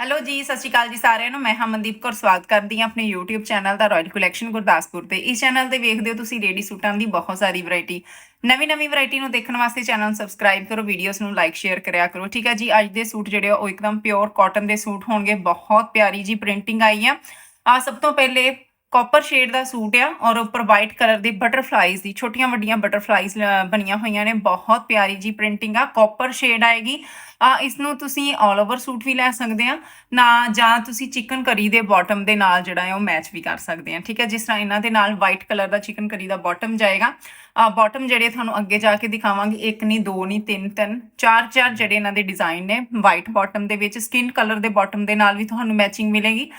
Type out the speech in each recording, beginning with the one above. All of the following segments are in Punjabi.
ਹੈਲੋ ਜੀ, ਸਤਿ ਸ਼੍ਰੀ ਅਕਾਲ ਜੀ ਸਾਰਿਆਂ ਨੂੰ। ਮੈਂ ਹਮਨਦੀਪ ਕੌਰ, ਸਵਾਗਤ ਕਰਦੀ ਹਾਂ ਆਪਣੇ YouTube ਚੈਨਲ ਦਾ ਰਾਇਲ ਕਲੈਕਸ਼ਨ ਗੁਰਦਾਸਪੁਰ ਤੇ। ਇਸ ਚੈਨਲ ਤੇ ਵੇਖਦੇ ਹੋ ਤੁਸੀਂ ਰੇਡੀ ਸੂਟਾਂ ਦੀ ਬਹੁਤ ਸਾਰੀ ਵੈਰਾਈਟੀ ਨਵੀਂ ਨਵੀਂ ਵੈਰਾਈਟੀ ਨੂੰ ਦੇਖਣ ਵਾਸਤੇ ਚੈਨਲ ਨੂੰ ਸਬਸਕ੍ਰਾਈਬ ਕਰੋ ਵੀਡੀਓਜ਼ ਨੂੰ ਲਾਈਕ ਸ਼ੇਅਰ ਕਰਿਆ ਕਰੋ, ਠੀਕ ਹੈ ਜੀ? ਅੱਜ ਦੇ ਸੂਟ ਜਿਹੜੇ ਆ, ਉਹ ਇੱਕਦਮ ਪਿਓਰ ਕਾਟਨ ਦੇ ਸੂਟ ਹੋਣਗੇ। ਬਹੁਤ ਪਿਆਰੀ ਜੀ ਪ੍ਰਿੰਟਿੰਗ ਆਈ ਆ। ਆ ਸਭ ਤੋਂ ਪਹਿਲੇ ਕਾਪਰ ਸ਼ੇਡ ਦਾ ਸੂਟ ਆ ਔਰ ਉੱਪਰ ਵਾਈਟ ਕਲਰ ਦੀ ਬਟਰਫਲਾਈਜ਼ ਦੀ, ਛੋਟੀਆਂ ਵੱਡੀਆਂ ਬਟਰਫਲਾਈਜ਼ ਬਣੀਆਂ ਹੋਈਆਂ ਨੇ, ਬਹੁਤ ਪਿਆਰੀ ਜੀ ਪ੍ਰਿੰਟਿੰਗ ਆ ਕਾਪਰ ਸ਼ੇਡ ਆਏਗੀ। ਆ ਇਸ ਨੂੰ ਤੁਸੀਂ 올 ਓਵਰ ਸੂਟ ਵੀ ਲੈ ਸਕਦੇ ਆ, ਨਾ, ਜਾਂ ਤੁਸੀਂ ਚਿਕਨ ਕਰੀ ਦੇ ਬਾਟਮ ਦੇ ਨਾਲ ਜਿਹੜਾ ਹੈ ਉਹ ਮੈਚ ਵੀ ਕਰ ਸਕਦੇ ਆ, ਠੀਕ ਹੈ? ਜਿਸ ਤਰ੍ਹਾਂ ਇਹਨਾਂ ਦੇ ਨਾਲ ਵਾਈਟ ਕਲਰ ਦਾ ਚਿਕਨ ਕਰੀ ਦਾ ਬਾਟਮ ਜਾਏਗਾ। ਆ ਬਾਟਮ ਜਿਹੜੇ ਤੁਹਾਨੂੰ ਅੱਗੇ ਜਾ ਕੇ ਦਿਖਾਵਾਂਗੇ, ਇੱਕ ਨਹੀਂ ਦੋ ਨਹੀਂ ਤਿੰਨ ਤਿੰਨ, ਚਾਰ ਚਾਰ ਜਿਹੜੇ ਇਹਨਾਂ ਦੇ ਡਿਜ਼ਾਈਨ ਨੇ ਵਾਈਟ ਬਾਟਮ ਦੇ ਵਿੱਚ ਸਕਿਨ ਕਲਰ ਦੇ ਬਾਟਮ ਦੇ ਨਾਲ ਵੀ ਤੁਹਾਨੂੰ ਮੈਚਿੰਗ ਮਿਲੇਗੀ।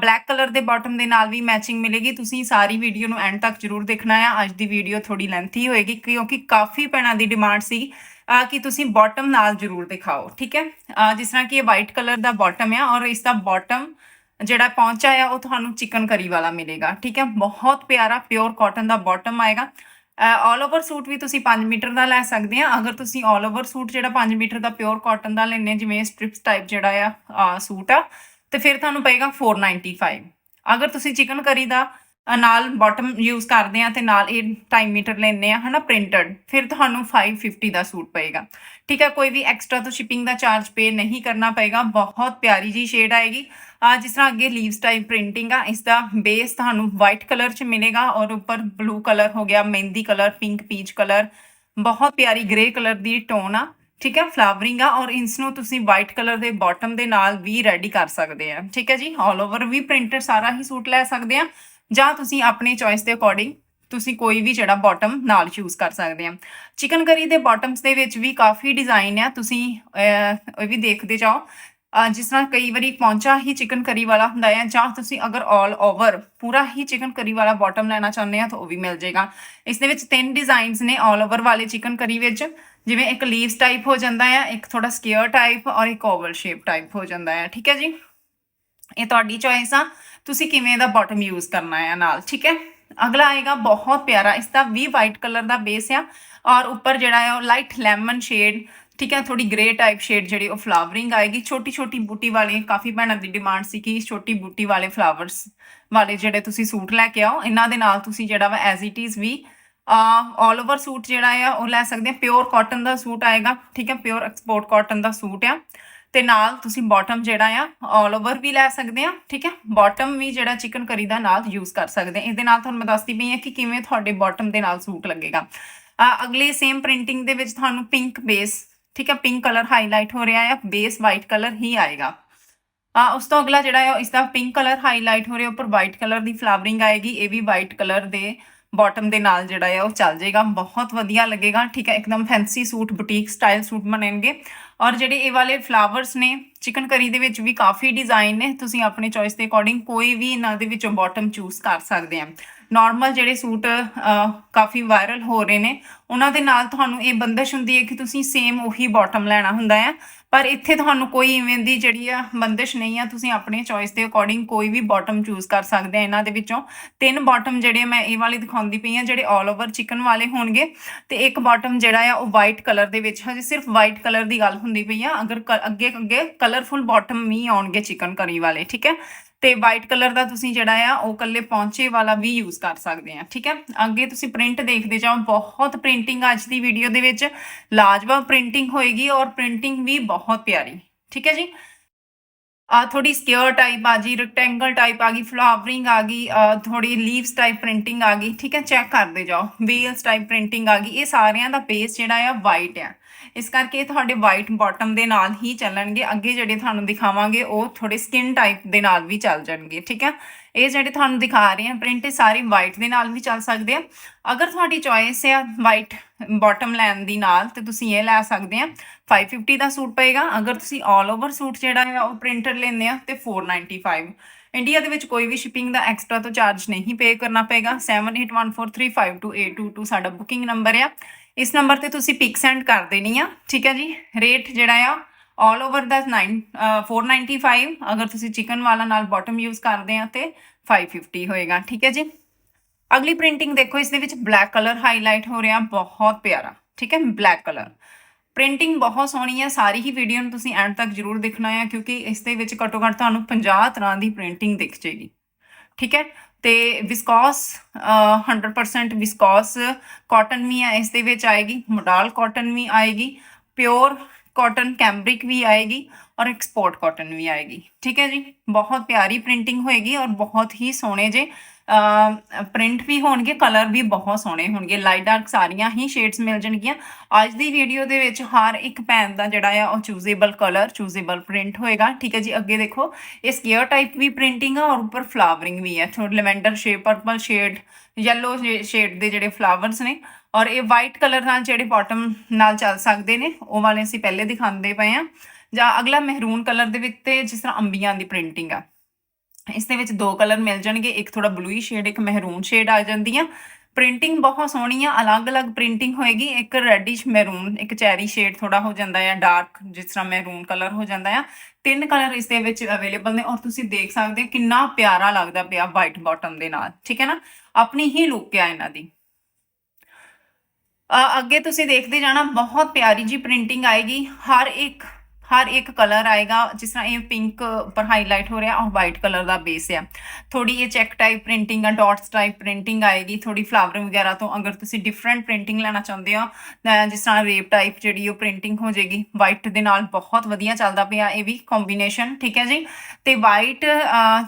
ਬਲੈਕ ਕਲਰ ਦੇ ਬਾਟਮ ਦੇ ਨਾਲ ਵੀ ਮੈਚਿੰਗ ਮਿਲੇਗੀ। ਤੁਸੀਂ ਸਾਰੀ ਵੀਡੀਓ ਨੂੰ ਐਂਡ ਤੱਕ ਜਰੂਰ ਦੇਖਣਾ ਆ। ਅੱਜ ਦੀ ਵੀਡੀਓ ਥੋੜੀ ਲੈਂਥੀ ਹੋਏਗੀ ਕਿਉਂਕਿ ਕਾਫੀ ਭੈਣਾਂ ਦੀ ਡਿਮਾਂਡ ਸੀ ਕਿ ਤੁਸੀਂ ਬਾਟਮ ਨਾਲ ਜਰੂਰ ਦਿਖਾਓ, ਠੀਕ ਹੈ? ਜਿਸ ਤਰ੍ਹਾਂ ਕਿ ਇਹ ਵਾਈਟ ਕਲਰ ਦਾ ਬਾਟਮ ਆ ਔਰ ਇਸ ਦਾ ਬਾਟਮ ਜਿਹੜਾ ਪਹੁੰਚਾ ਆ ਉਹ ਤੁਹਾਨੂੰ ਚਿਕਨ ਕਰੀ ਵਾਲਾ ਮਿਲੇਗਾ, ਠੀਕ ਹੈ? ਬਹੁਤ ਪਿਆਰਾ ਪਿਓਰ ਕਾਟਨ ਦਾ ਬਾਟਮ ਆਏਗਾ। ਆਲ ਓਵਰ ਸੂਟ ਵੀ ਤੁਸੀਂ 5 ਮੀਟਰ ਦਾ ਲੈ ਸਕਦੇ ਆ। ਅਗਰ ਤੁਸੀਂ ਆਲ ਓਵਰ ਸੂਟ ਜਿਹੜਾ 5 ਮੀਟਰ ਦਾ ਪਿਓਰ ਕਾਟਨ ਦਾ ਲੈਣੇ ਜਿਵੇਂ ਸਟ੍ਰਿਪਸ ਟਾਈਪ ਜਿਹੜਾ ਆ ਸੂਟ ਆ ਤੇ ਫਿਰ ਤੁਹਾਨੂੰ ਪਏਗਾ 495 ਅਗਰ ਤੁਸੀਂ ਚਿਕਨ ਕਰੀ ਦਾ ਨਾਲ ਬਾਟਮ ਯੂਜ਼ ਕਰਦੇ ਆ ਤੇ ਨਾਲ ਇਹ ਟਾਈਮ ਮੀਟਰ ਲੈਣੇ ਆ, ਹਨਾ ਪ੍ਰਿੰਟਡ ਫਿਰ ਤੁਹਾਨੂੰ 550 ਦਾ ਸੂਟ ਪਏਗਾ। ਠੀਕ ਹੈ, ਕੋਈ ਵੀ ਐਕਸਟਰਾ ਤੋਂ ਸ਼ਿਪਿੰਗ ਦਾ ਚਾਰਜ ਪੇ ਨਹੀਂ ਕਰਨਾ ਪਏਗਾ, ਬਹੁਤ ਪਿਆਰੀ ਜੀ ਸ਼ੇਡ ਆਏਗੀ। ਆ, ਜਿਸ ਤਰ੍ਹਾਂ ਅੱਗੇ ਲੀਵਸ ਟਾਈਪ ਪ੍ਰਿੰਟਿੰਗ ਆ, ਇਸ ਦਾ ਬੇਸ ਤੁਹਾਨੂੰ ਵਾਈਟ ਕਲਰ ਚ ਮਿਲੇਗਾ ਔਰ ਉੱਪਰ ਬਲੂ ਕਲਰ ਹੋ ਗਿਆ, ਮਹਿੰਦੀ ਕਲਰ ਪਿੰਕ ਪੀਚ ਕਲਰ ਬਹੁਤ ਪਿਆਰੀ ਗ੍ਰੇ ਕਲਰ ਦੀ ਟੋਨ ਆ। ਠੀਕ ਹੈ, ਫਲਾਵਰਿੰਗ ਆ ਔਰ ਇਸ ਨੂੰ ਤੁਸੀਂ ਵਾਈਟ ਕਲਰ ਦੇ ਬਾਟਮ ਦੇ ਨਾਲ ਵੀ ਰੈਡੀ ਕਰ ਸਕਦੇ ਆ। ਠੀਕ ਹੈ ਜੀ ਆਲ ਓਵਰ ਵੀ ਪ੍ਰਿੰਟਡ ਸਾਰਾ ਹੀ ਸੂਟ ਲੈ ਸਕਦੇ ਆ ਜਾਂ ਤੁਸੀਂ ਆਪਣੀ ਚੋਇਸ ਦੇ ਅਕੋਰਡਿੰਗ ਤੁਸੀਂ ਕੋਈ ਵੀ ਜਿਹੜਾ ਬਾਟਮ ਨਾਲ ਚੂਜ਼ ਕਰ ਸਕਦੇ ਆ। ਚਿਕਨ ਕਰੀ ਦੇ ਬਾਟਮਸ ਦੇ ਵਿੱਚ ਵੀ ਕਾਫੀ ਡਿਜ਼ਾਈਨ ਆ, ਤੁਸੀਂ ਇਹ ਵੀ ਦੇਖਦੇ ਜਾਓ। ਜਿਸ ਤਰ੍ਹਾਂ ਕਈ ਵਾਰੀ ਪੌਂਚਾ ਹੀ ਚਿਕਨ ਕਰੀ ਵਾਲਾ ਹੁੰਦਾ ਹੈ ਜਾਂ ਤੁਸੀਂ ਅਗਰ 올 ਓਵਰ ਪੂਰਾ ਹੀ ਚਿਕਨ ਕਰੀ ਵਾਲਾ ਬਾਟਮ ਲੈਣਾ ਚਾਹੁੰਦੇ ਆ ਤਾਂ ਉਹ ਵੀ ਮਿਲ ਜਾਏਗਾ। ਇਸ ਦੇ ਵਿੱਚ ਤਿੰਨ ਡਿਜ਼ਾਈਨਸ ਨੇ 올 ਓਵਰ ਵਾਲੇ ਚਿਕਨ ਕਰੀ ਵਿੱਚ। ਜਿਵੇਂ ਇੱਕ ਲੀਵਸ ਟਾਈਪ ਹੋ ਜਾਂਦਾ ਹੈ ਇੱਕ ਥੋੜਾ ਸਕੁਅਰ ਟਾਈਪ ਔਰ ਇੱਕ ਓਵਲ ਸ਼ੇਪ ਟਾਈਪ ਹੋ ਜਾਂਦਾ ਹੈ ਠੀਕ ਹੈ ਜੀ? ਇਹ ਤੁਹਾਡੀ ਚੋਇਸ ਆ। ਤੁਸੀਂ ਕਿਵੇਂ ਦਾ ਬਾਟਮ ਯੂਜ਼ ਕਰਨਾ ਹੈ ਨਾਲ, ਠੀਕ ਹੈ? ਅਗਲਾ ਆਏਗਾ ਬਹੁਤ ਪਿਆਰਾ, ਇਸ ਦਾ ਵੀ ਵਾਈਟ ਕਲਰ ਦਾ ਬੇਸ ਆ ਔਰ ਉੱਪਰ ਜਿਹੜਾ ਹੈ ਉਹ ਲਾਈਟ ਲੈਮਨ ਸ਼ੇਡ ਠੀਕ ਹੈ? ਥੋੜੀ ਗ੍ਰੇ ਟਾਈਪ ਸ਼ੇਡ ਜਿਹੜੀ ਉਹ ਫਲਾਵਰਿੰਗ ਆਏਗੀ। ਛੋਟੀ ਛੋਟੀ ਬੂਟੀ ਵਾਲੇ, ਕਾਫੀ ਭੈਣਾਂ ਦੀ ਡਿਮਾਂਡ ਸੀ ਕਿ ਛੋਟੀ ਬੂਟੀ ਵਾਲੇ ਫਲਾਵਰਸ ਵਾਲੇ ਜਿਹੜੇ ਤੁਸੀਂ ਸੂਟ ਲੈ ਕੇ ਆਓ, ਇਹਨਾਂ ਦੇ ਨਾਲ ਤੁਸੀਂ ਜਿਹੜਾ ਵਾ ਐਜ਼ ਇਟ ਇਜ਼ ਵੀ ਆਲ ਓਵਰ ਸੂਟ ਜਿਹੜਾ ਆ, ਉਹ ਲੈ ਸਕਦੇ ਆ। ਪਿਓਰ ਕਾਟਨ ਦਾ ਸੂਟ ਆਏਗਾ, ਠੀਕ ਹੈ ਪਿਓਰ ਐਕਸਪੋਰਟ ਕਾਟਨ ਦਾ ਸੂਟ ਆ। ਤੇ ਨਾਲ ਤੁਸੀਂ ਬਾਟਮ ਜਿਹੜਾ ਆ ਆਲ ਓਵਰ ਵੀ ਲੈ ਸਕਦੇ ਆ, ਠੀਕ ਹੈ ਬਾਟਮ ਵੀ ਜਿਹੜਾ ਚਿਕਨ ਕਰੀ ਦਾ ਨਾਲ ਯੂਜ਼ ਕਰ ਸਕਦੇ ਆ। ਇਹਦੇ ਨਾਲ ਤੁਹਾਨੂੰ ਮੈਂ ਦੱਸਦੀ ਪਈ ਆ ਕਿ ਕਿਵੇਂ ਤੁਹਾਡੇ ਬਾਟਮ ਦੇ ਨਾਲ ਸੂਟ ਲੱਗੇਗਾ। ਅਗਲੇ ਸੇਮ ਪ੍ਰਿੰਟਿੰਗ ਦੇ ਵਿੱਚ ਤੁਹਾਨੂੰ ਪਿੰਕ ਬੇਸ ਠੀਕ ਹੈ ਪਿੰਕ ਕਲਰ ਹਾਈਲਾਈਟ ਹੋ ਰਿਹਾ ਆ। ਬੇਸ ਵਾਈਟ ਕਲਰ ਹੀ ਆਏਗਾ। ਆ, ਉਸ ਤੋਂ ਅਗਲਾ ਜਿਹੜਾ ਹੈ ਉਹ ਇਸ ਦਾ ਪਿੰਕ ਕਲਰ ਹਾਈਲਾਈਟ ਹੋ ਰਿਹਾ, ਉੱਪਰ ਵਾਈਟ ਕਲਰ ਦੀ ਫਲਾਵਰਿੰਗ ਆਏਗੀ। ਇਹ ਵੀ ਵਾਈਟ ਕਲਰ ਦੇ। ਬਾਟਮ ਦੇ ਨਾਲ ਜਿਹੜਾ ਹੈ ਉਹ ਚੱਲ ਜਾਏਗਾ। ਬਹੁਤ ਵਧੀਆ ਲੱਗੇਗਾ। ਠੀਕ ਹੈ, ਇੱਕਦਮ fancy suit boutique style suit ਬਣਨਗੇ। ਔਰ ਜਿਹੜੇ ਇਹ ਵਾਲੇ ਫਲਾਵਰਸ ਨੇ ਚਿਕਨ ਕਰੀ ਦੇ ਵਿੱਚ ਵੀ ਕਾਫੀ ਡਿਜ਼ਾਈਨ ਨੇ। ਤੁਸੀਂ ਆਪਣੀ ਚੋਇਸ ਦੇ ਅਕੋਰਡਿੰਗ ਕੋਈ ਵੀ ਇਹਨਾਂ ਦੇ ਵਿੱਚੋਂ ਬਾਟਮ ਚੂਜ਼ ਕਰ ਸਕਦੇ ਆ। ਨਾਰਮਲ ਜਿਹੜੇ ਸੂਟ ਕਾਫੀ ਵਾਇਰਲ ਹੋ ਰਹੇ ਨੇ। ਉਹਨਾਂ ਦੇ ਨਾਲ ਤੁਹਾਨੂੰ ਇਹ ਬੰਦਸ਼ ਹੁੰਦੀ ਹੈ ਕਿ ਤੁਸੀਂ ਸੇਮ ਉਹੀ ਬਾਟਮ ਲੈਣਾ ਹੁੰਦਾ ਹੈ ਪਰ ਇੱਥੇ ਤੁਹਾਨੂੰ ਕੋਈ ਇਵੇਂ ਦੀ ਜਿਹੜੀ ਆ ਬੰਦਿਸ਼ ਨਹੀਂ ਆ, ਤੁਸੀਂ ਆਪਣੇ ਚੋਇਸ ਦੇ ਅਕੋਰਡਿੰਗ ਕੋਈ ਵੀ ਬਾਟਮ ਚੂਜ਼ ਕਰ ਸਕਦੇ ਆ ਇਹਨਾਂ ਦੇ ਵਿੱਚੋਂ। ਤਿੰਨ ਬਾਟਮ ਜਿਹੜੇ ਮੈਂ ਇਹ ਵਾਲੇ ਦਿਖਾਉਂਦੀ ਪਈ ਆ, ਜਿਹੜੇ 올 ਓਵਰ ਚਿਕਨ ਵਾਲੇ ਹੋਣਗੇ। ਤੇ ਇੱਕ ਬਾਟਮ ਜਿਹੜਾ ਆ, ਉਹ ਵਾਈਟ ਕਲਰ ਦੇ ਵਿੱਚ, ਹਜੇ ਸਿਰਫ ਵਾਈਟ ਕਲਰ ਦੀ ਗੱਲ ਹੁੰਦੀ ਪਈ ਆ। ਅਗਰ ਕ- ਅੱਗੇ ਅੱਗੇ ਕਲਰਫੁਲ ਬਾਟਮ ਵੀ ਆਉਣਗੇ ਚਿਕਨ ਕਰੀ ਵਾਲੇ, ਠੀਕ ਹੈ? ਤੇ ਵਾਈਟ ਕਲਰ ਦਾ ਤੁਸੀਂ ਜਿਹੜਾ ਆ, ਉਹ ਕੱਲੇ ਪੌਂਚੇ ਵਾਲਾ ਵੀ ਯੂਜ਼ ਕਰ ਸਕਦੇ ਆ, ਠੀਕ ਹੈ? ਅੱਗੇ ਤੁਸੀਂ ਪ੍ਰਿੰਟ ਦੇਖਦੇ ਜਾਓ, ਬਹੁਤ ਪ੍ਰਿੰਟਿੰਗ ਅੱਜ ਦੀ ਵੀਡੀਓ ਦੇ ਵਿੱਚ। ਲਾਜਵਾਬ ਪ੍ਰਿੰਟਿੰਗ ਹੋਏਗੀ ਔਰ ਪ੍ਰਿੰਟਿੰਗ ਵੀ ਬਹੁਤ ਪਿਆਰੀ, ਠੀਕ ਹੈ ਜੀ? ਆ ਥੋੜੀ ਸਕੁਅਰ ਟਾਈਪ ਆ ਗਈ ਰੈਕਟੈਂਗਲ ਟਾਈਪ ਆ ਗਈ ਫਲਾਵਰਿੰਗ ਆ ਗਈ ਅਹ ਥੋੜੀ ਲੀਵਸ ਟਾਈਪ ਪ੍ਰਿੰਟਿੰਗ ਆ ਗਈ, ਠੀਕ ਹੈ? ਚੈੱਕ ਕਰਦੇ ਜਾਓ ਵੇਲਸ ਟਾਈਪ ਪ੍ਰਿੰਟਿੰਗ ਆ ਗਈ, ਇਹ ਸਾਰਿਆਂ ਦਾ ਬੇਸ ਜਿਹੜਾ ਆ ਵਾਈਟ ਆ। ਇਸ ਕਰਕੇ ਇਹ ਤੁਹਾਡੇ ਵਾਈਟ ਬਾਟਮ ਦੇ ਨਾਲ ਹੀ ਚੱਲਣਗੇ। ਅੱਗੇ ਜਿਹੜੇ ਤੁਹਾਨੂੰ ਦਿਖਾਵਾਂਗੇ, ਉਹ ਥੋੜੇ ਸਕਿਨ ਟਾਈਪ ਦੇ ਨਾਲ ਵੀ ਚੱਲ ਜਾਣਗੇ, ਠੀਕ ਹੈ? ਇਹ ਜਿਹੜੇ ਤੁਹਾਨੂੰ ਦਿਖਾ ਰਹੇ ਆ ਪ੍ਰਿੰਟ ਇਹ ਸਾਰੇ ਵਾਈਟ ਦੇ ਨਾਲ ਵੀ ਚੱਲ ਸਕਦੇ ਆ। ਅਗਰ ਤੁਹਾਡੀ ਚੋਇਸ ਹੈ ਵਾਈਟ ਬਾਟਮ ਲੈਣ ਦੀ ਨਾਲ, ਤੇ ਤੁਸੀਂ ਇਹ ਲੈ ਸਕਦੇ ਆ। 550 ਦਾ ਸੂਟ ਪਏਗਾ। ਅਗਰ ਤੁਸੀਂ 올 ਓਵਰ ਸੂਟ ਜਿਹੜਾ ਹੈ ਉਹ ਪ੍ਰਿੰਟਡ ਲੈਂਦੇ ਆ, ਤੇ 495 ਇੰਡੀਆ ਦੇ ਵਿੱਚ ਕੋਈ ਵੀ ਸ਼ਿਪਿੰਗ ਦਾ ਐਕਸਟਰਾ ਤੋਂ ਚਾਰਜ ਨਹੀਂ ਪੇ ਕਰਨਾ ਪਏਗਾ। 7814352822 ਸਾਡਾ ਬੁਕਿੰਗ ਨੰਬਰ ਆ। ਇਸ ਨੰਬਰ ਤੇ ਤੁਸੀਂ ਪਿਕ ਸੈਂਡ ਕਰ ਦੇਣੀ ਆ ਠੀਕ ਹੈ ਜੀ? ਰੇਟ ਜਿਹੜਾ ਆ ਆਲ ਓਵਰ ਦਾ 9 ਅ, 495 ਅਗਰ ਤੁਸੀਂ ਚਿਕਨ ਵਾਲਾ ਨਾਲ ਬਾਟਮ ਯੂਜ਼ ਕਰਦੇ ਆ ਤੇ 550 ਹੋਏਗਾ ਠੀਕ ਹੈ ਜੀ? ਅਗਲੀ ਪ੍ਰਿੰਟਿੰਗ ਦੇਖੋ ਇਸ ਦੇ ਵਿੱਚ ਬਲੈਕ ਕਲਰ ਹਾਈਲਾਈਟ ਹੋ ਰਿਹਾ ਬਹੁਤ ਪਿਆਰਾ ਠੀਕ ਹੈ? ਬਲੈਕ ਕਲਰ ਪ੍ਰਿੰਟਿੰਗ ਬਹੁਤ ਸੋਹਣੀ ਹੈ ਸਾਰੀ ਹੀ ਵੀਡੀਓ ਨੂੰ ਤੁਸੀਂ ਐਂਡ ਤੱਕ ਜ਼ਰੂਰ ਦੇਖਣਾ ਹੈ ਕਿਉਂਕਿ ਇਸ ਦੇ ਵਿੱਚ ਘੱਟੋ ਘੱਟ ਤੁਹਾਨੂੰ 50 ਤਰ੍ਹਾਂ ਦੀ ਪ੍ਰਿੰਟਿੰਗ ਦਿਖ ਜੇਗੀ ਠੀਕ ਹੈ? ਤੇ ਵਿਸਕੋਸ 100% ਵਿਸਕੋਸ ਕਾਟਨ ਵੀ ਹੈ ਇਸ ਦੇ ਵਿੱਚ ਆਏਗੀ ਮੋਡਲ ਕਾਟਨ ਵੀ ਆਏਗੀ ਪਿਓਰ ਕਾਟਨ ਕੈਂਬਰਿਕ ਵੀ ਆਏਗੀ ਔਰ ਐਕਸਪੋਰਟ ਕਾਟਨ ਵੀ ਆਏਗੀ। ਠੀਕ ਹੈ ਜੀ? ਬਹੁਤ ਪਿਆਰੀ ਪ੍ਰਿੰਟਿੰਗ ਹੋਏਗੀ ਔਰ ਬਹੁਤ ਹੀ ਸੋਹਣੇ ਜੇ ਪ੍ਰਿੰਟ ਵੀ ਹੋਣਗੇ ਕਲਰ ਵੀ ਬਹੁਤ ਸੋਹਣੇ ਹੋਣਗੇ। ਲਾਈਟ ਡਾਰਕ ਸਾਰੀਆਂ ਹੀ ਸ਼ੇਡਸ ਮਿਲ ਜਾਣਗੀਆਂ। ਅੱਜ ਦੀ ਵੀਡੀਓ ਦੇ ਵਿੱਚ ਹਰ ਇੱਕ ਪੈਨ ਦਾ ਜਿਹੜਾ ਆ, ਉਹ ਚੂਜ਼ੇਬਲ ਕਲਰ ਚੂਜ਼ੇਬਲ ਪ੍ਰਿੰਟ ਹੋਏਗਾ। ਠੀਕ ਹੈ ਜੀ? ਅੱਗੇ ਦੇਖੋ, ਇਹ ਸਕੇਅਰ ਟਾਈਪ ਵੀ ਪ੍ਰਿੰਟਿੰਗ ਆ ਔਰ ਉੱਪਰ ਫਲਾਵਰਿੰਗ ਵੀ ਹੈ ਥੋੜਾ lavender shade purple shade yellow shade ਦੇ ਜਿਹੜੇ ਫਲਾਵਰਸ ਨੇ ਔਰ ਇਹ ਵਾਈਟ ਕਲਰ ਨਾਲ ਜਿਹੜੇ ਬਾਟਮ ਨਾਲ ਚੱਲ ਸਕਦੇ ਨੇ, ਉਹ ਵਾਲੇ ਅਸੀਂ ਪਹਿਲੇ ਦਿਖਾਉਂਦੇ ਪਏ ਆ ਜਾਂ ਅਗਲਾ ਮਹਿਰੂਨ ਕਲਰ ਦੇ ਵਿੱਚ ਤੇ ਜਿਸ ਤਰ੍ਹਾਂ ਅੰਬੀਆਂ ਦੀ ਪ੍ਰਿੰਟਿੰਗ ਆ। ਇਸ ਦੇ ਵਿੱਚ ਦੋ ਕਲਰ ਮਿਲ ਜਾਣਗੇ, ਇੱਕ ਥੋੜਾ ਬਲੂਈ ਸ਼ੇਡ ਇੱਕ ਮਹਿਰੂਨ ਸ਼ੇਡ ਆ ਜਾਂਦੀ ਆ। ਪ੍ਰਿੰਟਿੰਗ ਬਹੁਤ ਸੋਹਣੀ ਆ, ਅਲੱਗ-ਅਲੱਗ ਪ੍ਰਿੰਟਿੰਗ ਹੋਏਗੀ, ਇੱਕ ਰੈਡਿਸ਼ ਮੈਰੂਨ ਇੱਕ ਚੈਰੀ ਸ਼ੇਡ ਥੋੜਾ ਹੋ ਜਾਂਦਾ ਆ ਡਾਰਕ ਜਿਸ ਤਰ੍ਹਾਂ ਮੈਰੂਨ ਕਲਰ ਹੋ ਜਾਂਦਾ ਆ। ਤਿੰਨ ਕਲਰ ਇਸ ਦੇ ਵਿੱਚ ਅਵੇਲੇਬਲ ਨੇ, ਔਰ ਤੁਸੀਂ ਦੇਖ ਸਕਦੇ ਹੋ ਕਿੰਨਾ ਪਿਆਰਾ ਲੱਗਦਾ ਪਿਆ ਵਾਈਟ ਬਾਟਮ ਦੇ ਨਾਲ, ਠੀਕ ਹੈ ਨਾ? ਆਪਣੀ ਹੀ ਲੁੱਕ ਆ ਇਹਨਾਂ ਦੀ। ਅੱਗੇ ਤੁਸੀਂ ਦੇਖਦੇ ਜਾਣਾ, ਬਹੁਤ ਪਿਆਰੀ ਜੀ ਪ੍ਰਿੰਟਿੰਗ ਆਏਗੀ। ਹਰ ਇੱਕ ਹਰ ਇੱਕ ਕਲਰ ਆਏਗਾ। ਜਿਸ ਤਰ੍ਹਾਂ ਇਹ ਪਿੰਕ ਉੱਪਰ ਹਾਈਲਾਈਟ ਹੋ ਰਿਹਾ ਔਰ ਵਾਈਟ ਕਲਰ ਦਾ ਬੇਸ ਆ। ਥੋੜੀ ਇਹ ਚੈੱਕ ਟਾਈਪ ਪ੍ਰਿੰਟਿੰਗ ਆ ਡਾਟਸ ਟਾਈਪ ਪ੍ਰਿੰਟਿੰਗ ਆਏਗੀ। ਥੋੜੀ ਫਲਾਵਰ ਵਗੈਰਾ ਤੋਂ ਅਗਰ ਤੁਸੀਂ ਡਿਫਰੈਂਟ ਪ੍ਰਿੰਟਿੰਗ ਲੈਣਾ ਚਾਹੁੰਦੇ ਹੋ, ਤਾਂ ਜਿਸ ਤਰ੍ਹਾਂ ਰੇਪ ਟਾਈਪ ਜਿਹੜੀ ਉਹ ਪ੍ਰਿੰਟਿੰਗ ਹੋ ਜਾਏਗੀ। ਵਾਈਟ ਦੇ ਨਾਲ ਬਹੁਤ ਵਧੀਆ ਚੱਲਦਾ ਪਿਆ ਇਹ ਵੀ ਕੰਬੀਨੇਸ਼ਨ ਠੀਕ ਹੈ ਜੀ? ਤੇ ਵਾਈਟ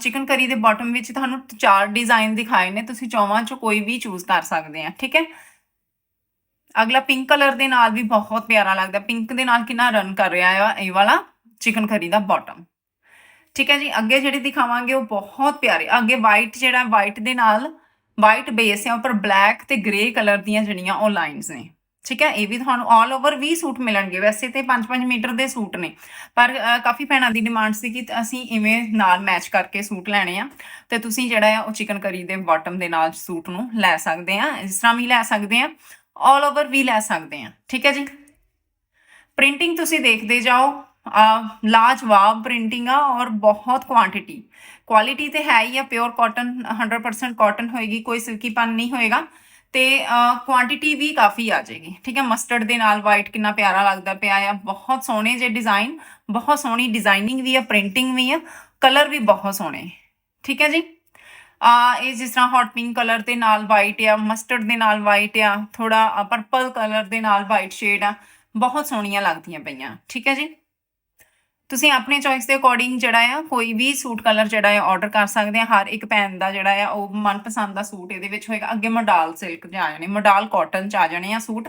ਚਿਕਨ ਕਰੀ ਦੇ ਬਾਟਮ ਵਿੱਚ ਤੁਹਾਨੂੰ ਚਾਰ ਡਿਜ਼ਾਈਨ ਦਿਖਾਏ ਨੇ, ਤੁਸੀਂ ਚੌਵਾਂ ਚੋਂ ਕੋਈ ਵੀ ਚੂਜ਼ ਕਰ ਸਕਦੇ ਆ, ਠੀਕ ਹੈ? ਅਗਲਾ ਪਿੰਕ ਕਲਰ ਦੇ ਨਾਲ ਵੀ ਬਹੁਤ ਪਿਆਰਾ ਲੱਗਦਾ। ਪਿੰਕ ਦੇ ਨਾਲ ਕਿੰਨਾ ਰਨ ਕਰ ਰਿਹਾ ਆ ਇਹ ਵਾਲਾ ਚਿਕਨ ਕਰੀ ਦਾ ਬਾਟਮ ਠੀਕ ਹੈ ਜੀ, ਅੱਗੇ ਜਿਹੜੇ ਦਿਖਾਵਾਂਗੇ ਉਹ ਬਹੁਤ ਪਿਆਰੇ, ਅੱਗੇ ਵਾਈਟ ਜਿਹੜਾ ਵਾਈਟ ਦੇ ਨਾਲ ਵਾਈਟ ਬੇਸ ਹੈ ਉੱਪਰ ਬਲੈਕ ਤੇ ਗ੍ਰੇ ਕਲਰ ਦੀਆਂ ਜਿਹੜੀਆਂ ਉਹ ਲਾਈਨਸ ਨੇ। ਠੀਕ ਹੈ, ਇਹ ਵੀ ਤੁਹਾਨੂੰ 올 ਓਵਰ ਵੀ ਸੂਟ ਮਿਲਣਗੇ। ਵੈਸੇ ਤੇ 5-5 ਮੀਟਰ ਦੇ ਸੂਟ ਨੇ, ਪਰ ਕਾਫੀ ਭੈਣਾਂ ਦੀ ਡਿਮਾਂਡ ਸੀ ਕਿ ਅਸੀਂ ਇਵੇਂ ਨਾਲ ਮੈਚ ਕਰਕੇ ਸੂਟ ਲੈਣੇ ਆ। ਤੇ ਤੁਸੀਂ ਜਿਹੜਾ ਆ ਉਹ ਚਿਕਨ ਕਰੀ ਦੇ ਬਾਟਮ ਦੇ ਨਾਲ ਸੂਟ ਨੂੰ ਲੈ ਸਕਦੇ ਆ ਇਸ ਤਰ੍ਹਾਂ ਵੀ ਲੈ ਸਕਦੇ ਆ। 올 ਓਵਰ ਵੀ ਲੈ ਸਕਦੇ ਆ ਠੀਕ ਹੈ ਜੀ? ਪ੍ਰਿੰਟਿੰਗ ਤੁਸੀਂ ਦੇਖਦੇ ਜਾਓ। ਲਾਜਵਾਬ ਪ੍ਰਿੰਟਿੰਗ ਆ ਔਰ ਬਹੁਤ ਕੁਆਂਟੀਟੀ ਕੁਆਲਿਟੀ ਤੇ ਹੈ ਹੀ ਆ ਪਿਓਰ ਕਾਟਨ 100% ਕਾਟਨ ਹੋਏਗੀ, ਕੋਈ ਸਿਲਕੀਪਨ ਨਹੀਂ ਹੋਏਗਾ। ਤੇ ਕੁਆਂਟੀਟੀ ਵੀ ਕਾਫੀ ਆ ਜਾਏਗੀ। ਠੀਕ ਹੈ? ਮਸਟਰਡ ਦੇ ਨਾਲ ਵਾਈਟ ਕਿੰਨਾ ਪਿਆਰਾ ਲੱਗਦਾ ਪਿਆ ਆ। ਬਹੁਤ ਸੋਹਣੇ ਜੇ ਡਿਜ਼ਾਈਨ ਬਹੁਤ ਸੋਹਣੀ ਡਿਜ਼ਾਈਨਿੰਗ ਵੀ ਆ ਪ੍ਰਿੰਟਿੰਗ ਵੀ ਆ। ਕਲਰ ਵੀ ਬਹੁਤ ਸੋਹਣੇ। ਠੀਕ ਹੈ ਜੀ? ਆ, ਇਹ ਜਿਸ ਤਰ੍ਹਾਂ ਹੌਟ ਪਿੰਕ ਕਲਰ ਦੇ ਨਾਲ ਵਾਈਟ ਆ ਮਸਟਰਡ ਦੇ ਨਾਲ ਵਾਈਟ ਆ ਥੋੜਾ ਪਰਪਲ ਕਲਰ ਦੇ ਨਾਲ ਵਾਈਟ ਸ਼ੇਡ ਆ, ਬਹੁਤ ਸੋਹਣੀਆਂ ਲੱਗਦੀਆਂ ਪਈਆਂ, ਠੀਕ ਹੈ ਜੀ? ਤੁਸੀਂ ਆਪਣੇ ਚੋਇਸ ਦੇ ਅਕੋਰਡਿੰਗ ਜਿਹੜਾ ਆ, ਕੋਈ ਵੀ ਸੂਟ ਕਲਰ ਜਿਹੜਾ ਆ ਆਰਡਰ ਕਰ ਸਕਦੇ ਆ। ਹਰ ਇੱਕ ਪੈਨ ਦਾ ਜਿਹੜਾ ਆ, ਉਹ ਮਨਪਸੰਦ ਦਾ ਸੂਟ ਇਹਦੇ ਵਿੱਚ ਹੋਏਗਾ। ਅੱਗੇ ਮੋਡਾਲ ਸਿਲਕ ਚ ਆ ਜਾਣੇ। ਮੋਡਾਲ ਕਾਟਨ ਚ ਆ ਜਾਣੇ ਆ ਸੂਟ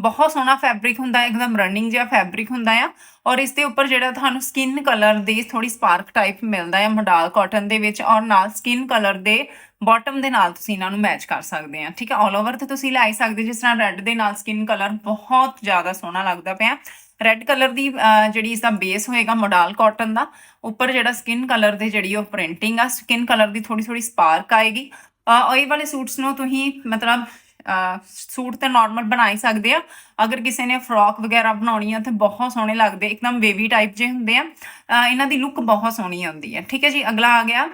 ਬਹੁਤ ਸੋਹਣਾ ਫੈਬਰਿਕ ਹੁੰਦਾ, ਇੱਕਦਮ ਰਨਿੰਗ ਜਿਹਾ ਫੈਬਰਿਕ ਹੁੰਦਾ ਆ। ਔਰ ਇਸ ਦੇ ਉੱਪਰ ਜਿਹੜਾ ਤੁਹਾਨੂੰ ਸਕਿਨ ਕਲਰ ਦੀ ਥੋੜੀ ਸਪਾਰਕ ਟਾਈਪ ਮਿਲਦਾ ਹੈ ਮੋਡਾਲ ਕਾਟਨ ਦੇ ਵਿੱਚ। ਔਰ ਨਾਲ ਸਕਿਨ ਕਲਰ ਦੇ ਬਾਟਮ ਦੇ ਨਾਲ ਤੁਸੀਂ ਇਹਨਾਂ ਨੂੰ ਮੈਚ ਕਰ ਸਕਦੇ ਆ। ਠੀਕ ਹੈ ਆਲ ਓਵਰ ਤੇ ਤੁਸੀਂ ਲੈ ਸਕਦੇ ਜਿਸ ਤਰ੍ਹਾਂ ਰੈੱਡ ਦੇ ਨਾਲ ਸਕਿਨ ਕਲਰ ਬਹੁਤ ਜ਼ਿਆਦਾ ਸੋਹਣਾ ਲੱਗਦਾ ਪਿਆ। ਰੈੱਡ ਕਲਰ ਦੀ ਜਿਹੜੀ ਇਸ ਦਾ ਬੇਸ ਹੋਏਗਾ ਮੋਡਾਲ ਕਾਟਨ ਦਾ, ਉੱਪਰ ਜਿਹੜਾ ਸਕਿਨ ਕਲਰ ਦੇ ਜਿਹੜੀ ਉਹ ਪ੍ਰਿੰਟਿੰਗ ਆ ਸਕਿਨ ਕਲਰ ਦੀ ਥੋੜੀ ਥੋੜੀ ਸਪਾਰਕ ਆਏਗੀ। ਇਹ ਵਾਲੇ ਸੂਟਸ ਨੂੰ ਤੁਸੀਂ ਮਤਲਬ ਸੂਟ ਤੇ ਨਾਰਮਲ ਬਣਾ ਹੀ ਸਕਦੇ ਆ। ਅਗਰ ਕਿਸੇ ਨੇ ਫਰੋਕ ਵਗੈਰਾ ਬਣਾਉਣੀ ਆ, ਤੇ ਬਹੁਤ ਸੋਹਣੇ ਲੱਗਦੇ, ਇੱਕਦਮ ਵੇਵੀ ਟਾਈਪ ਜੇ ਹੁੰਦੇ ਆ। ਇਹਨਾਂ ਦੀ ਲੁੱਕ ਬਹੁਤ ਸੋਹਣੀ ਆਉਂਦੀ ਹੈ ਠੀਕ ਹੈ ਜੀ, ਅਗਲਾ ਆ ਗਿਆ।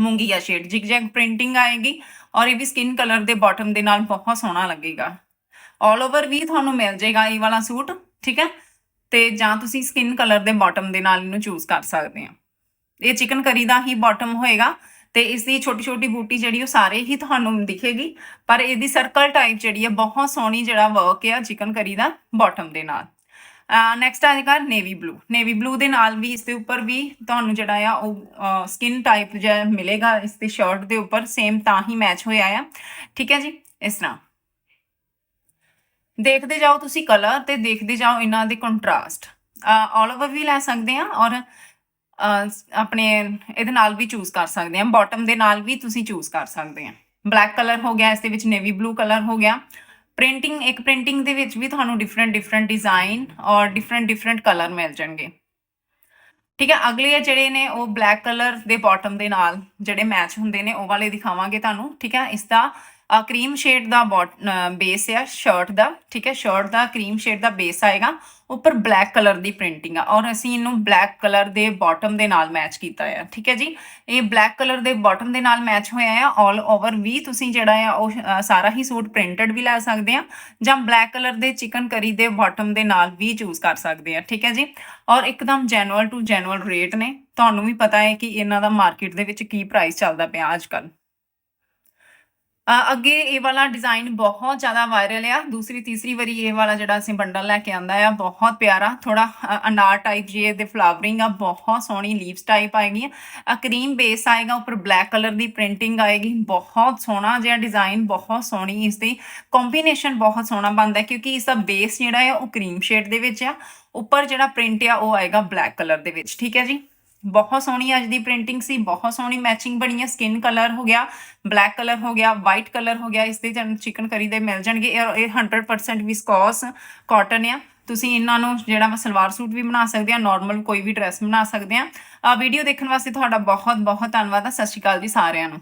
ਮੂੰਗੀਆ ਸ਼ੇਡ ਜਿਗਜੈਗ ਪ੍ਰਿੰਟਿੰਗ ਆਏਗੀ, ਔਰ ਇਹ ਵੀ ਸਕਿਨ ਕਲਰ ਦੇ ਬਾਟਮ ਦੇ ਨਾਲ ਬਹੁਤ ਸੋਹਣਾ ਲੱਗੇਗਾ। ਆਲ ਓਵਰ ਵੀ ਤੁਹਾਨੂੰ ਮਿਲ ਜਾਏਗਾ ਇਹ ਵਾਲਾ ਸੂਟ ਠੀਕ ਹੈ? ਤੇ ਜਾਂ ਤੁਸੀਂ ਸਕਿਨ ਕਲਰ ਦੇ ਬਾਟਮ ਦੇ ਨਾਲ ਇਹਨੂੰ ਚੂਜ਼ ਕਰ ਸਕਦੇ ਆ ਇਹ ਚਿਕਨ ਕਰੀ ਦਾ ਹੀ ਬਾਟਮ ਹੋਏਗਾ ਤੇ ਇਸ ਦੀ ਛੋਟੀ ਛੋਟੀ ਬੂਟੀ ਜਿਹੜੀ ਉਹ ਸਾਰੇ ਹੀ ਤੁਹਾਨੂੰ ਦਿਖੇਗੀ, ਪਰ ਇਹਦੀ ਸਰਕਲ ਟਾਈਪ ਜਿਹੜੀ ਹੈ ਬਹੁਤ ਸੋਹਣੀ ਜਿਹੜਾ ਵਰਕ ਆ ਚਿਕਨ ਕਰੀ ਦਾ ਬਾਟਮ ਦੇ ਨਾਲ। ਨੈਕਸਟ ਆ ਜਾਏਗਾ ਨੇਵੀ ਬਲੂ ਨੇਵੀ ਬਲੂ ਦੇ ਨਾਲ ਵੀ ਇਸ ਦੇ ਉੱਪਰ ਵੀ ਤੁਹਾਨੂੰ ਜਿਹੜਾ ਆ ਉਹ ਸਕਿਨ ਟਾਈਪ ਜਿਹਾ ਮਿਲੇਗਾ ਇਸ ਦੀ ਸ਼ਰਟ ਦੇ ਉੱਪਰ ਸੇਮ ਤਾਂ ਹੀ ਮੈਚ ਹੋਇਆ ਆ। ਠੀਕ ਹੈ ਜੀ? ਇਸ ਤਰ੍ਹਾਂ। ਦੇਖਦੇ ਜਾਓ ਤੁਸੀਂ ਕਲਰ ਤੇ ਦੇਖਦੇ ਜਾਓ ਇਹਨਾਂ ਦੇ ਕੰਟਰਾਸਟ ਆਲ ਓਵਰ ਵੀ ਲੈ ਸਕਦੇ ਆ ਔਰ ਆਪਣੇ ਇਹਦੇ ਨਾਲ ਵੀ ਚੂਜ਼ ਕਰ ਸਕਦੇ ਆ ਬਾਟਮ ਦੇ ਨਾਲ ਵੀ ਤੁਸੀਂ ਚੂਜ਼ ਕਰ ਸਕਦੇ ਆ ਬਲੈਕ ਕਲਰ ਹੋ ਗਿਆ, ਇਸ ਦੇ ਵਿੱਚ ਨੇਵੀ ਬਲੂ ਕਲਰ ਹੋ ਗਿਆ। ਪ੍ਰਿੰਟਿੰਗ ਇੱਕ ਪ੍ਰਿੰਟਿੰਗ ਦੇ ਵਿੱਚ ਵੀ ਤੁਹਾਨੂੰ ਡਿਫਰੈਂਟ ਡਿਫਰੈਂਟ ਡਿਜ਼ਾਈਨ ਔਰ ਡਿਫਰੈਂਟ ਡਿਫਰੈਂਟ ਕਲਰ ਮਿਲ ਜਾਣਗੇ। ਠੀਕ ਹੈ, ਅਗਲੇ ਜਿਹੜੇ ਨੇ ਉਹ ਬਲੈਕ ਕਲਰ ਦੇ ਬਾਟਮ ਦੇ ਨਾਲ ਜਿਹੜੇ ਮੈਚ ਹੁੰਦੇ ਨੇ, ਉਹ ਵਾਲੇ ਦਿਖਾਵਾਂਗੇ ਤੁਹਾਨੂੰ। ਠੀਕ ਹੈ, ਇਸ ਦਾ ਕਰੀਮ ਸ਼ੇਡ ਦਾ ਬੇਸ ਆ ਸ਼ਰਟ ਦਾ, ਠੀਕ ਹੈ? ਸ਼ਰਟ ਦਾ ਕਰੀਮ ਸ਼ੇਡ ਦਾ ਬੇਸ ਆਏਗਾ। ਉੱਪਰ ਬਲੈਕ ਕਲਰ ਦੀ ਪ੍ਰਿੰਟਿੰਗ ਆ। ਔਰ ਅਸੀਂ ਇਹਨੂੰ ਬਲੈਕ ਕਲਰ ਦੇ ਬਾਟਮ ਦੇ ਨਾਲ ਮੈਚ ਕੀਤਾ ਆ ਠੀਕ ਹੈ ਜੀ? ਇਹ ਬਲੈਕ ਕਲਰ ਦੇ ਬਾਟਮ ਦੇ ਨਾਲ ਮੈਚ ਹੋਇਆ ਆ। 올 ਓਵਰ ਵੀ ਤੁਸੀਂ ਜਿਹੜਾ ਆ, ਉਹ ਸਾਰਾ ਹੀ ਸੂਟ ਪ੍ਰਿੰਟਡ ਵੀ ਲੈ ਸਕਦੇ ਆ ਜਾਂ ਬਲੈਕ ਕਲਰ ਦੇ ਚਿਕਨ ਕਰੀ ਦੇ ਬਾਟਮ ਦੇ ਨਾਲ ਵੀ ਚੂਜ਼ ਕਰ ਸਕਦੇ ਆ, ਠੀਕ ਹੈ ਜੀ? ਔਰ ਇੱਕਦਮ ਜੈਨੂਅਲ ਟੂ ਜੈਨੂਅਲ ਰੇਟ ਨੇ। ਤੁਹਾਨੂੰ ਵੀ ਪਤਾ ਹੈ ਕਿ ਇਹਨਾਂ ਦਾ ਮਾਰਕੀਟ ਦੇ ਵਿੱਚ ਕੀ ਪ੍ਰਾਈਸ ਚੱਲਦਾ ਪਿਆ ਅੱਜ ਕੱਲ੍ਹ। ਅੱਗੇ ਇਹ ਵਾਲਾ ਡਿਜ਼ਾਈਨ ਬਹੁਤ ਜ਼ਿਆਦਾ ਵਾਇਰਲ ਆ। ਦੂਸਰੀ, ਤੀਸਰੀ ਵਾਰੀ ਇਹ ਵਾਲਾ ਜਿਹੜਾ ਅਸੀਂ ਬੰਡਲ ਲੈ ਕੇ ਆਂਦਾ ਆ, ਬਹੁਤ ਪਿਆਰਾ। ਥੋੜਾ ਅਨਾਰ ਟਾਈਪ ਜੇ ਇਹਦੇ ਫਲਾਵਰਿੰਗ ਆ, ਬਹੁਤ ਸੋਹਣੀ ਲੀਵਸ ਟਾਈਪ ਆਏਗੀ। ਆ ਕਰੀਮ ਬੇਸ ਆਏਗਾ, ਉੱਪਰ ਬਲੈਕ ਕਲਰ ਦੀ ਪ੍ਰਿੰਟਿੰਗ ਆਏਗੀ। ਬਹੁਤ ਸੋਹਣਾ ਜਿਹਾ ਡਿਜ਼ਾਈਨ ਬਹੁਤ ਸੋਹਣੀ ਇਸ ਦੀ ਕੰਬੀਨੇਸ਼ਨ ਬਹੁਤ ਸੋਹਣਾ ਬਣਦਾ ਕਿਉਂਕਿ ਇਸ ਦਾ ਬੇਸ ਜਿਹੜਾ ਹੈ ਉਹ ਕਰੀਮ ਸ਼ੇਡ ਦੇ ਵਿੱਚ ਆ। ਉੱਪਰ ਜਿਹੜਾ ਪ੍ਰਿੰਟ ਆ, ਉਹ ਆਏਗਾ ਬਲੈਕ ਕਲਰ ਦੇ ਵਿੱਚ। ਠੀਕ ਹੈ ਜੀ? ਬਹੁਤ ਸੋਹਣੀ ਅੱਜ ਦੀ ਪ੍ਰਿੰਟਿੰਗ ਸੀ, ਬਹੁਤ ਸੋਹਣੀ ਮੈਚਿੰਗ ਬਣੀ ਹੈ ਸਕਿਨ ਕਲਰ ਹੋ ਗਿਆ ਬਲੈਕ ਕਲਰ ਹੋ ਗਿਆ ਵਾਈਟ ਕਲਰ ਹੋ ਗਿਆ ਇਸ ਦੇ ਜਨ ਚਿਕਨ ਕਰੀ ਦੇ ਮਿਲ ਜਾਣਗੇ, ਇਹ ਇਹ 100% ਵਿਸਕੋਸ ਕਾਟਨ ਆ। ਤੁਸੀਂ ਇਹਨਾਂ ਨੂੰ ਜਿਹੜਾ ਵਾ ਸਲਵਾਰ ਸੂਟ ਵੀ ਬਣਾ ਸਕਦੇ ਆ ਨਾਰਮਲ ਕੋਈ ਵੀ ਡਰੈਸ ਬਣਾ ਸਕਦੇ ਆ। ਆ ਵੀਡੀਓ ਦੇਖਣ ਵਾਸਤੇ ਤੁਹਾਡਾ ਬਹੁਤ ਬਹੁਤ ਧੰਨਵਾਦ ਆ, ਸਤਿ ਸ਼੍ਰੀ ਅਕਾਲ ਜੀ ਸਾਰਿਆਂ ਨੂੰ।